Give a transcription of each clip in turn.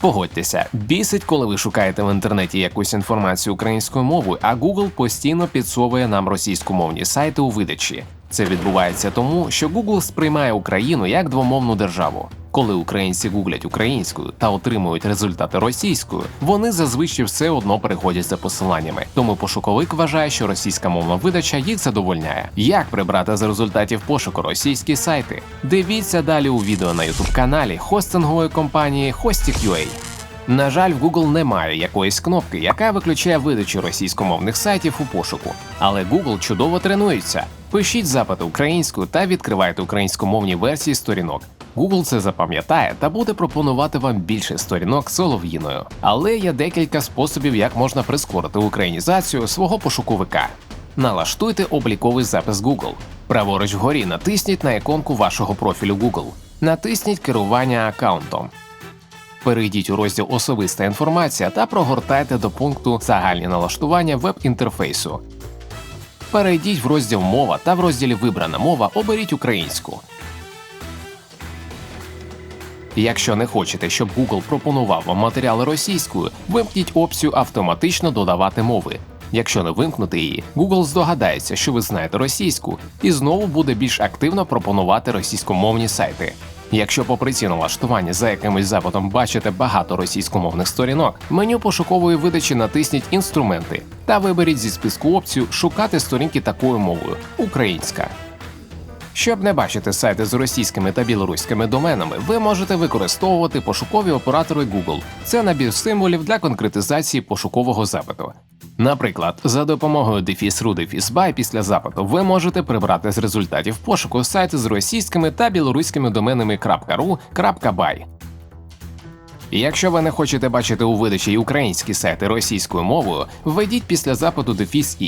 Погодьтеся, бісить, коли ви шукаєте в інтернеті якусь інформацію українською мовою, а Google постійно підсовує нам російськомовні сайти у видачі. Це відбувається тому, що Google сприймає Україну як двомовну державу. Коли українці гуглять українською та отримують результати російською, вони зазвичай все одно переходять за посиланнями. Тому пошуковик вважає, що російська мовна видача їх задовольняє. Як прибрати з результатів пошуку російські сайти? Дивіться далі у відео на youtube каналі хостингової компанії Hostik.ua. На жаль, в Google немає якоїсь кнопки, яка виключає видачу російськомовних сайтів у пошуку. Але Google чудово тренується. Пишіть запити українською та відкривайте українськомовні версії сторінок. Google це запам'ятає та буде пропонувати вам більше сторінок солов'їною. Але є декілька способів, як можна прискорити українізацію свого пошуковика. Налаштуйте обліковий запис Google. Праворуч вгорі натисніть на іконку вашого профілю Google. Натисніть керування аккаунтом. Перейдіть у розділ Особиста інформація та прогортайте до пункту Загальні налаштування веб-інтерфейсу. Перейдіть в розділ Мова та в розділі Вибрана мова оберіть українську. Якщо не хочете, щоб Google пропонував вам матеріали російською, вимкніть опцію автоматично додавати мови. Якщо не вимкнути її, Google здогадається, що ви знаєте російську, і знову буде більш активно пропонувати російськомовні сайти. Якщо по приці налаштування за якимось запитом бачите багато російськомовних сторінок, меню пошукової видачі натисніть Інструменти та виберіть зі списку опцію Шукати сторінки такою мовою українська. Щоб не бачити сайти з російськими та білоруськими доменами, ви можете використовувати пошукові оператори Google. Це набір символів для конкретизації пошукового запиту. Наприклад, за допомогою дефіс.ru дефіс by після запиту ви можете прибрати з результатів пошуку сайти з російськими та білоруськими доменами .ru. Якщо ви не хочете бачити у видачі українські сайти російською мовою, введіть після запиту дефіс.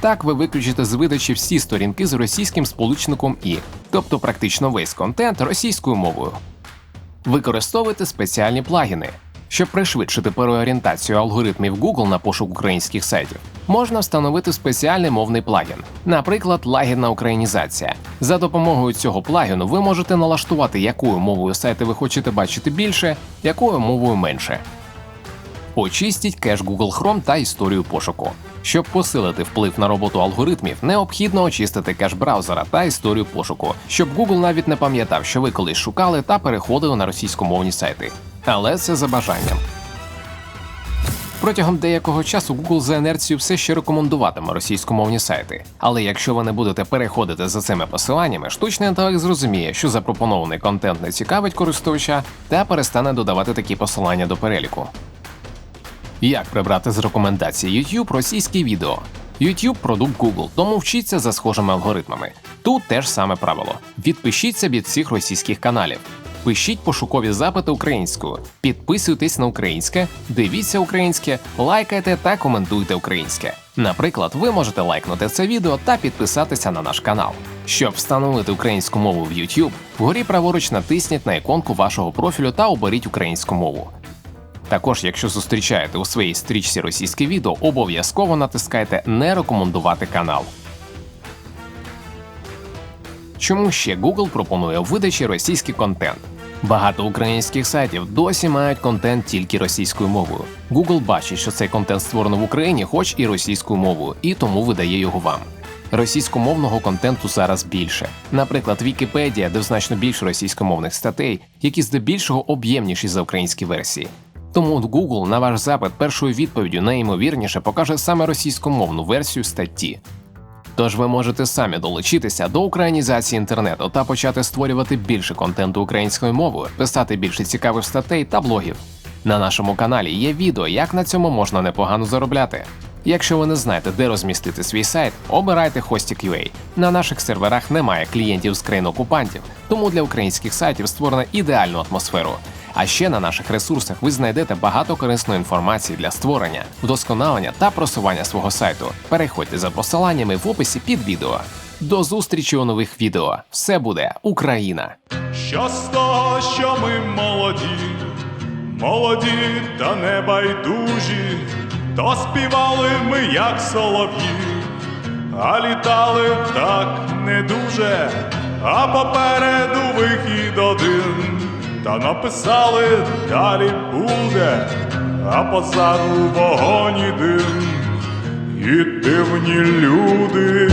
Так ви виключите з видачі всі сторінки з російським сполучником і, тобто практично весь контент російською мовою. Використовуйте спеціальні плагіни. Щоб пришвидшити переорієнтацію алгоритмів Google на пошук українських сайтів, можна встановити спеціальний мовний плагін, наприклад, лагідна українізація. За допомогою цього плагіну ви можете налаштувати, якою мовою сайти ви хочете бачити більше, якою мовою менше. Очистіть кеш Google Chrome та історію пошуку. Щоб посилити вплив на роботу алгоритмів, необхідно очистити кеш браузера та історію пошуку, щоб Google навіть не пам'ятав, що ви колись шукали та переходили на російськомовні сайти. Але це за бажанням. Протягом деякого часу Google за інерцією все ще рекомендуватиме російськомовні сайти. Але якщо ви не будете переходити за цими посиланнями, штучний інтелект зрозуміє, що запропонований контент не цікавить користувача та перестане додавати такі посилання до переліку. Як прибрати з рекомендацій YouTube російські відео? YouTube – продукт Google, тому вчіться за схожими алгоритмами. Тут теж саме правило: відпишіться від всіх російських каналів. Пишіть пошукові запити українською, підписуйтесь на українське, дивіться українське, лайкайте та коментуйте українське. Наприклад, ви можете лайкнути це відео та підписатися на наш канал. Щоб встановити українську мову в YouTube, вгорі праворуч натисніть на іконку вашого профілю та оберіть українську мову. Також, якщо зустрічаєте у своїй стрічці російське відео, обов'язково натискайте Не рекомендувати канал. Чому ще Google пропонує видачі російський контент? Багато українських сайтів досі мають контент тільки російською мовою. Google бачить, що цей контент створено в Україні, хоч і російською мовою, і тому видає його вам. Російськомовного контенту зараз більше. Наприклад, Вікіпедія, де значно більше російськомовних статей, які здебільшого об'ємніші за українські версії. Тому Google на ваш запит першою відповіддю найімовірніше покаже саме російськомовну версію статті. Тож ви можете самі долучитися до українізації інтернету та почати створювати більше контенту українською мовою, писати більше цікавих статей та блогів. На нашому каналі є відео, як на цьому можна непогано заробляти. Якщо ви не знаєте, де розмістити свій сайт, обирайте Hostik.ua. На наших серверах немає клієнтів з країн окупантів, тому для українських сайтів створено ідеальну атмосферу. А ще на наших ресурсах ви знайдете багато корисної інформації для створення, вдосконалення та просування свого сайту. Переходьте за посиланнями в описі під відео. До зустрічі у нових відео. Все буде Україна! Що з того, що ми молоді, молоді та небайдужі, то співали ми, як солов'ї, а літали так не дуже, а попереду вихід один, та написали далі буде, а позаду вогонь і дим, і дивні люди.